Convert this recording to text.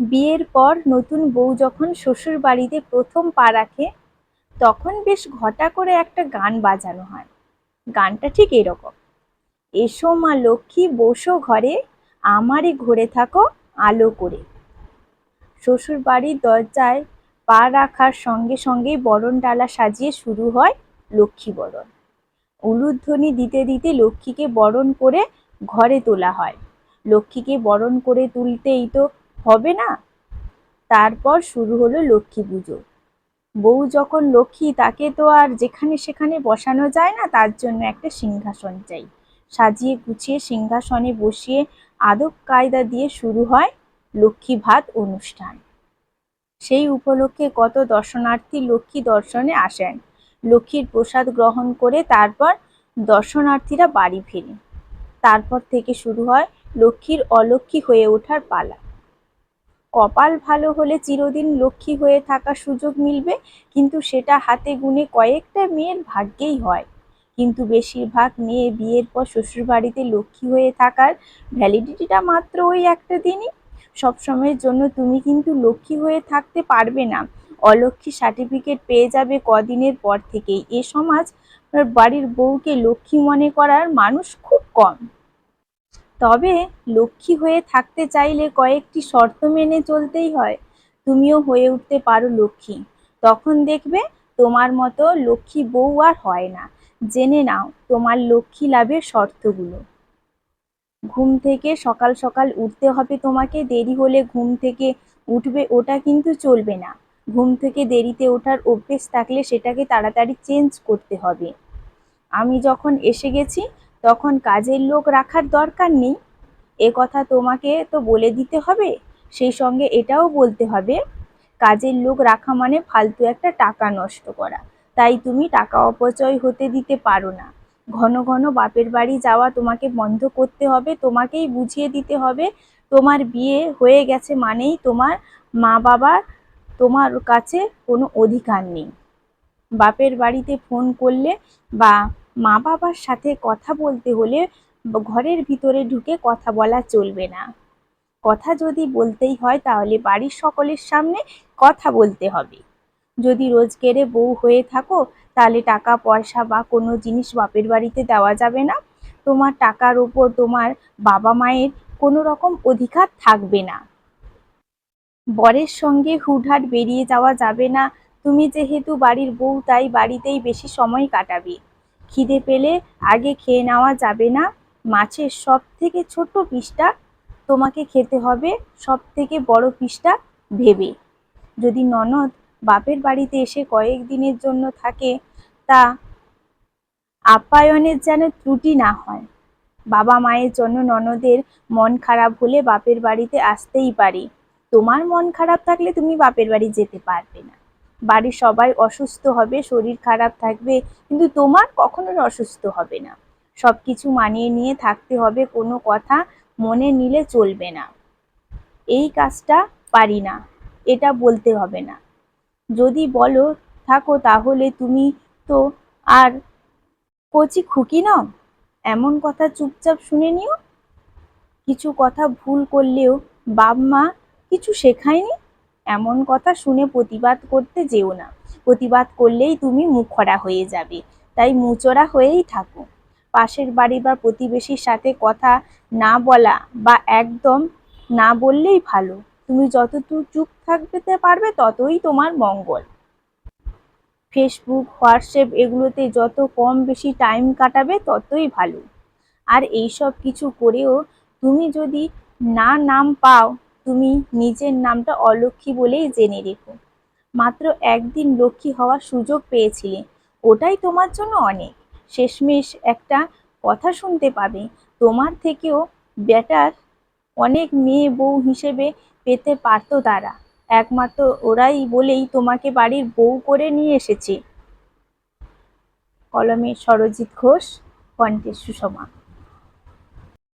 বিয়ের পর নতুন বউ যখন শ্বশুর বাড়িতে প্রথম পা রাখে, তখন বেশ ঘটা করে একটা গান বাজানো হয়। গানটা ঠিক এরকম, এসো মা লক্ষ্মী, বসো ঘরে, আমারই ঘরে থাকো আলো করে। শ্বশুর বাড়ির দরজায় পা রাখার সঙ্গে সঙ্গেই বরণ ডালা সাজিয়ে শুরু হয় লক্ষ্মী বরণ। উলুধ্বনি দিতে দিতে লক্ষ্মীকে বরণ করে ঘরে তোলা হয়। লক্ষ্মীকে বরণ করে তুলতেই তো হবে না? তারপর শুরু হলো লক্ষ্মী পুজো। বউ যখন লক্ষ্মী, তাকে তো আর যেখানে সেখানে বসানো যায় না, তার জন্য একটা সিংহাসন চাই। সাজিয়ে গুছিয়ে সিংহাসনে বসিয়ে আদব কায়দা দিয়ে শুরু হয় লক্ষ্মী ভাত অনুষ্ঠান। সেই উপলক্ষে কত দর্শনার্থী লক্ষ্মী দর্শনে আসেন। লক্ষ্মীর প্রসাদ গ্রহণ করে তারপর দর্শনার্থীরা বাড়ি ফেরে তারপর থেকে শুরু হয় লক্ষ্মীর অলক্ষ্মী হয়ে ওঠার পালা। কপাল ভালো হলে চিরদিন লক্ষ্মী হয়ে থাকার সুযোগ মিলবে, কিন্তু সেটা হাতে গুনে কয়েকটা মেয়ের ভাগ্যেই হয়। কিন্তু বেশিরভাগ মেয়ে বিয়ের পর শ্বশুরবাড়িতে লক্ষ্মী হয়ে থাকার ভ্যালিডিটিটা মাত্র ওই একটা দিনই। সবসময়ের জন্য তুমি কিন্তু লক্ষ্মী হয়ে থাকতে পারবে না। অলক্ষ্মী সার্টিফিকেট পেয়ে যাবে কদিনের পর থেকেই। এ সমাজ, বাড়ির বউকে লক্ষ্মী মনে করার মানুষ খুব কম। তবে লক্ষ্মী হয়ে থাকতে চাইলে কয়েকটি শর্ত মেনে চলতেই হয়। তুমিও হয়ে উঠতে পারো লক্ষ্মী। তখন দেখবে তোমার মতো লক্ষ্মী বউ আর হয় না। জেনে নাও তোমার লক্ষ্মী লাভের শর্তগুলো। ঘুম থেকে সকাল সকাল উঠতে হবে তোমাকে, দেরি হলে ঘুম থেকে উঠবে ওটা কিন্তু চলবে না। ঘুম থেকে দেরিতে ওঠার অভ্যেস থাকলে সেটাকে তাড়াতাড়ি চেঞ্জ করতে হবে। আমি যখন এসে গেছি তখন কাজের লোক রাখার দরকার নেই। এ কথা তোমাকে তো বলে দিতে হবে, সেই সঙ্গে এটাও বলতে হবে, কাজের লোক রাখা মানে ফালতু একটা টাকা নষ্ট করা। তাই তুমি টাকা অপচয় হতে দিতে পারো না। ঘন ঘন বাপের বাড়ি যাওয়া তোমাকে বন্ধ করতে হবে, তোমাকেই বুঝিয়ে দিতে হবে, তোমার বিয়ে হয়ে গেছে মানেই তোমার মা বাবার তোমার কাছে কোনো অধিকার নেই। বাপের বাড়িতে ফোন করলে বা মা বাবার সাথে কথা বলতে হলে ঘরের ভিতরে ঢুকে কথা বলা চলবে না। কথা যদি বলতেই হয় তাহলে বাড়ির সকলের সামনে কথা বলতে হবে। যদি রোজগেরে বউ হয়ে থাকো তাহলে টাকা, পয়সা বা কোনো জিনিস বাপের বাড়িতে দেওয়া যাবে না। তোমার টাকার ওপর তোমার বাবা মায়ের কোনো রকম অধিকার থাকবে না। বরের সঙ্গে হুটহাট বেরিয়ে যাওয়া যাবে না। তুমি যেহেতু বাড়ির বউ, তাই বাড়িতেই বেশি সময় কাটাবে। খিদে পেলে আগে খেয়ে নেওয়া যাবে না। মাছের সব থেকে ছোট পিসটা তোমাকে খেতে হবে সব থেকে বড় পিসটা ভেবে। যদি ননদ বাপের বাড়িতে এসে কয়েক দিনের জন্য থাকে, তা আপ্যায়নের যেন ত্রুটি না হয়। বাবা মায়ের জন্য ননদের মন খারাপ হলে বাপের বাড়িতে আসতেই পারে। তোমার মন খারাপ থাকলে তুমি বাপের বাড়ি যেতে পারবে না। বাড়ির সবাই অসুস্থ হবে, শরীর খারাপ থাকবে, কিন্তু তোমার কখনো অসুস্থ হবে না। সব কিছু মানিয়ে নিয়ে থাকতে হবে, কোনো কথা মনে নিলে চলবে না। এই কাজটা পারি না, এটা বলতে হবে না। যদি বলো, থাকো তাহলে তুমি তো আর কচি খুকি নাও? এমন কথা চুপচাপ শুনে নিও। কিছু কথা ভুল করলেও বাপ মা কিছু শেখায়নি? এমন কথা শুনে প্রতিবাদ করতে যেও না। প্রতিবাদ করলেই তুমি মুখরা হয়ে যাবে। তাই মুচড়া হয়েই থাকো। পাশের বাড়ি বা প্রতিবেশীর সাথে কথা না বলা বা একদম না বললেই ভালো। তুমি যতটুকু চুপ থাকতে পারবে ততই তোমার মঙ্গল। ফেসবুক, হোয়াটসঅ্যাপ এগুলোতে যত কম বেশি টাইম কাটাবে ততই ভালো। আর এইসব কিছু করেও তুমি যদি না নাম পাও তুমি নিজের নামটা অলক্ষী বলেই জেনে রেখো। মাত্র একদিন লক্ষ্মী হওয়ার সুযোগ পেয়েছিলে, ওটাই তোমার জন্য অনেক। শেষমেশ একটা কথা শুনতে পাবে, তোমার থেকেও বেটার অনেক মেয়ে বউ হিসেবে পেতে পারতো তারা। একমাত্র ওরাই বলেই তোমাকে বাড়ির বউ করে নিয়ে এসেছে। কলমে সরজিৎ ঘোষ, কণ্ঠে সুষমা।